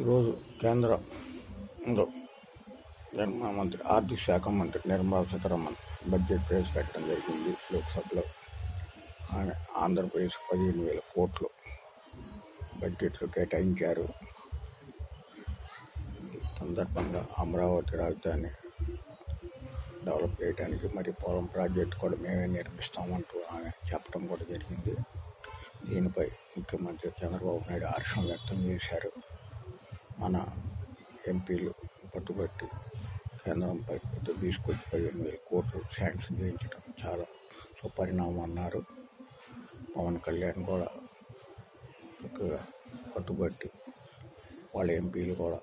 ఈరోజు కేంద్రంలో నిర్మాణ మంత్రి ఆర్థిక శాఖ మంత్రి నిర్మలా సీతారామన్ బడ్జెట్ ప్రవేశపెట్టడం జరిగింది. లోక్సభలో ఆమె ఆంధ్రప్రదేశ్ పదిహేను వేల కోట్లు బడ్జెట్లో కేటాయించారు. సందర్భంగా అమరావతి రాజధాని డెవలప్ చేయడానికి మరి పొలం ప్రాజెక్ట్ కూడా మేమే నిర్మిస్తామంటూ ఆమె చెప్పడం కూడా జరిగింది. దీనిపై ముఖ్యమంత్రి చంద్రబాబు నాయుడు హర్షం వ్యక్తం చేశారు. మన ఎంపీలు పట్టుబట్టి కేంద్రంపై కొద్దిగా తీసుకొచ్చి పదిహేను వేల కోట్లు శాంక్షన్ చేయించడం చాలా సుపరిణామం అన్నారు. పవన్ కళ్యాణ్ కూడా చక్కగా పట్టుబట్టి వాళ్ళ ఎంపీలు కూడా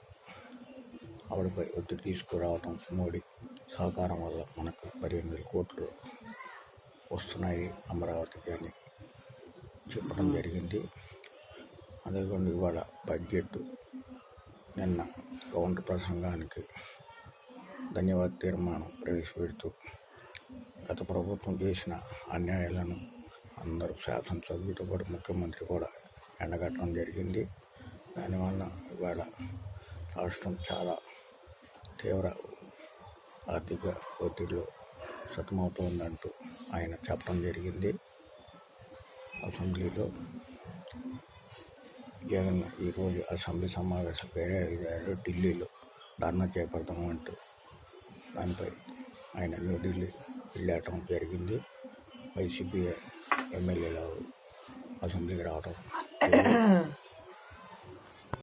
ఆవిడపై ఒత్తిడి తీసుకురావడం మోడీ సహకారం వల్ల మనకు పదిహేను వేల కోట్లు వస్తున్నాయి అమరావతికి అని చెప్పడం జరిగింది. అదేకాకుండా ఇవాళ బడ్జెట్ నిన్న కౌంటర్ ప్రసంగానికి ధన్యవాద తీర్మానం ప్రవేశపెడుతూ గత ప్రభుత్వం చేసిన అన్యాయాలను అందరూ శాసనసభ్యులతో పాటు ముఖ్యమంత్రి కూడా ఎండగట్టడం జరిగింది. దానివల్ల ఇవాళ రాష్ట్రం చాలా తీవ్ర ఆర్థిక ఒత్తిడిలో సతమవుతోందంటూ ఆయన చెప్పడం జరిగింది. అసెంబ్లీలో జగన్ ఈరోజు అసెంబ్లీ సమావేశాలు వేరే అయ్యారు ఢిల్లీలో ధర్నా చేపడతామంటూ దానిపై ఆయన న్యూఢిల్లీ వెళ్ళటం జరిగింది. వైసీపీ ఎమ్మెల్యేలు అసెంబ్లీకి రావడం